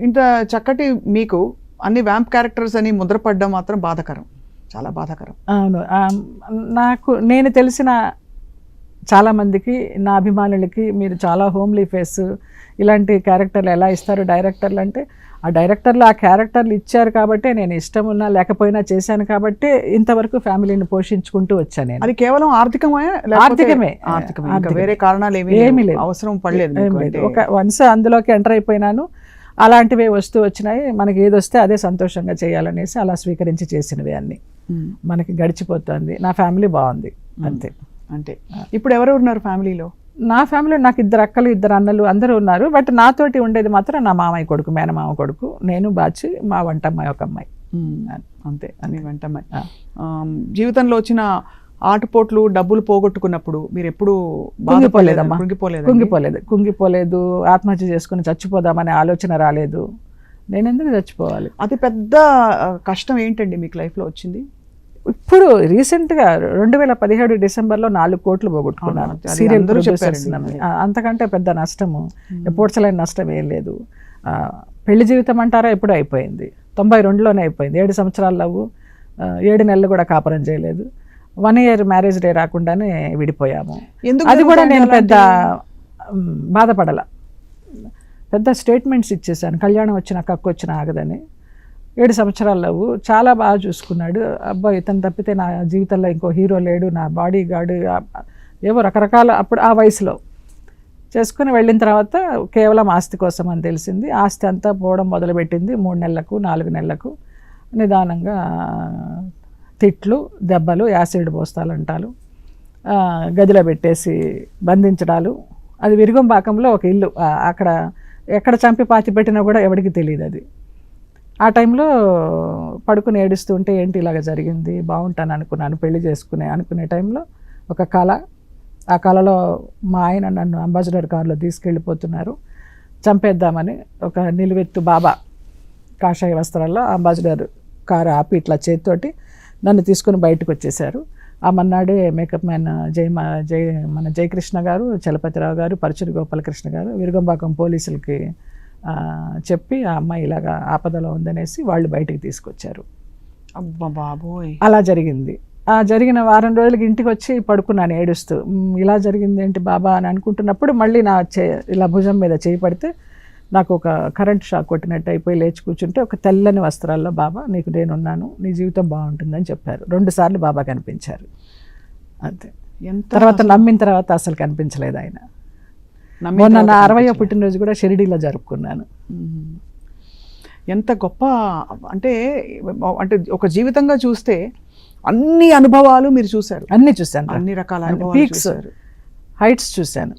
ఇంత చక్కటి మీకు అన్ని వ్యాంప్ క్యారెక్టర్స్ అని ముద్రపడడం మాత్రం బాధాకరం చాలా బాధాకరం అవును నాకు నేను తెలిసిన చాలామందికి నా అభిమానులకి మీరు చాలా హోమ్లీ ఫేస్ ఇలాంటి క్యారెక్టర్లు ఎలా ఇస్తారు డైరెక్టర్లు అంటే ఆ డైరెక్టర్లు ఆ క్యారెక్టర్లు ఇచ్చారు కాబట్టి నేను ఇష్టం ఉన్నా లేకపోయినా చేశాను కాబట్టి ఇంతవరకు ఫ్యామిలీని పోషించుకుంటూ వచ్చాను నేను అది కేవలం ఆర్థికమే ఆర్థికమే. ఆర్థికమే. వేరే కారణాలు ఏమీ. లేదు. అవసరం పడలేదు. ఒక వన్స్ అందులోకి ఎంటర్ అయిపోయినాను అలాంటివే వస్తూ వచ్చినాయి. మనకి ఏది వస్తే అదే సంతోషంగా చేయాలనేసి అలా స్వీకరించి చేసినవి అన్ని. మనకి గడిచిపోతుంది. నా ఫ్యామిలీ బాగుంది. అంతే. అంటే ఇప్పుడు ఎవరు ఉన్నారు ఫ్యామిలీలో? నా ఫ్యామిలీలో నాకు ఇద్దరు అక్కలు ఇద్దరు అన్నలు అందరూ ఉన్నారు. బట్ నాతోటి ఉండేది మాత్రం నా మామయ్య కొడుకు మేనమామ కొడుకు నేను బాచి మా వంట అమ్మాయి ఒక అమ్మాయి. అంతే. అని వెంటనే ఆ. జీవితంలో వచ్చిన ఆటుపోట్లు డబ్బులు పోగొట్టుకున్నప్పుడు మీరు ఎప్పుడు కుంగిపోలేదమ్మా. కుంగిపోలేదు? కుంగిపోలేదు. కుంగిపోలేదు. ఆత్మహత్య చేసుకుని చచ్చిపోదామనే ఆలోచన రాలేదు. నేను ఎందుకు చచ్చిపోవాలి? అతి పెద్ద కష్టం ఏంటండి మీకు లైఫ్లో వచ్చింది? ఇప్పుడు రీసెంట్గా రెండు వేల పదిహేడు డిసెంబర్లో నాలుగు కోట్లు పోగొట్టుకున్నాను సీరియల్ అంతకంటే పెద్ద నష్టము పూడ్చలేని నష్టం ఏం లేదు. పెళ్ళి జీవితం అంటారా? ఎప్పుడు అయిపోయింది. తొంభై రెండులోనే అయిపోయింది. ఏడు సంవత్సరాలు ఏడు నెలలు కూడా కాపురం చేయలేదు. వన్ ఇయర్ మ్యారేజ్ డే రాకుండానే విడిపోయాము. అది కూడా నేను పెద్ద బాధపడల. పెద్ద స్టేట్మెంట్స్ ఇచ్చేసాను కళ్యాణం వచ్చిన కక్కు వచ్చిన ఆగదని. ఏడు సంవత్సరాలు లవ్వు చాలా బాగా చూసుకున్నాడు. అబ్బాయి ఇతను తప్పితే నా జీవితంలో ఇంకో హీరో లేడు. నా బాడీ గార్డు ఏవో రకరకాల అప్పుడు ఆ వయసులో. చేసుకుని వెళ్ళిన తర్వాత కేవలం ఆస్తి కోసం అని తెలిసింది. ఆస్తి అంతా పోవడం మొదలుపెట్టింది మూడు నెలలకు నాలుగు నెలలకు. నిదానంగా తిట్లు దెబ్బలు యాసిడ్ పోస్తాలంటాలు అంటారు గదిలో పెట్టేసి బంధించడాలు. అది విరుగంపాకంలో ఒక ఇల్లు అక్కడ ఎక్కడ చంపి పాతి పెట్టినా కూడా ఎవరికి తెలియదు అది. ఆ టైంలో పడుకుని ఏడుస్తుంటే ఏంటి ఇలాగ జరిగింది బాగుంటాను అనుకున్నాను పెళ్ళి చేసుకునే అనుకునే టైంలో ఒక కళ. ఆ కళలో మా ఆయన నన్ను అంబాసిడర్ కారులో తీసుకెళ్ళిపోతున్నారు. చంపేద్దామని ఒక నిలువెత్తు బాబా కాషాయ వస్త్రాల్లో అంబాసిడర్ కారు ఆపి ఇట్లా చేతితోటి నన్ను తీసుకుని బయటకు వచ్చేసారు ఆ మన్నాడే మేకప్ మ్యాన్ జయ జయ మన జయకృష్ణ గారు చలపతిరావు గారు పరచురి గోపాలకృష్ణ గారు విరుగంబాకం పోలీసులకి చెప్పి ఆ అమ్మాయి ఇలాగా ఆపదలో ఉందనేసి వాళ్ళు బయటికి తీసుకొచ్చారు. అబ్బా బాబోయ్. అలా జరిగింది. ఆ జరిగిన వారం రోజులకి ఇంటికి వచ్చి పడుకున్నాను ఏడుస్తూ. "మ్, ఇలా జరిగింది ఏంటి బాబా? అని అనుకుంటున్నప్పుడు మళ్ళీ నా చే ఇలా భుజం మీద చేయి పడితే నాకు ఒక కరెంట్ షాక్ కొట్టినట్టు అయిపోయి లేచి కూర్చుంటే ఒక తెల్లని వస్త్రాల్లో బాబా నీకు నేనున్నాను నీ జీవితం బాగుంటుందని చెప్పారు. రెండు సార్లు బాబా కనిపించారు. అంతే. ఎంత తర్వాత నమ్మిన తర్వాత అసలు కనిపించలేదు ఆయన. మొన్న నా అరవయో. పుట్టినరోజు కూడా షిరిడీలో జరుపుకున్నాను. ఎంత గొప్ప అంటే అంటే ఒక జీవితంగా చూస్తే అన్ని అనుభవాలు మీరు చూశారు. అన్నీ చూశాను. అన్ని రకాల అనుభవాలు హైట్స్ చూశాను.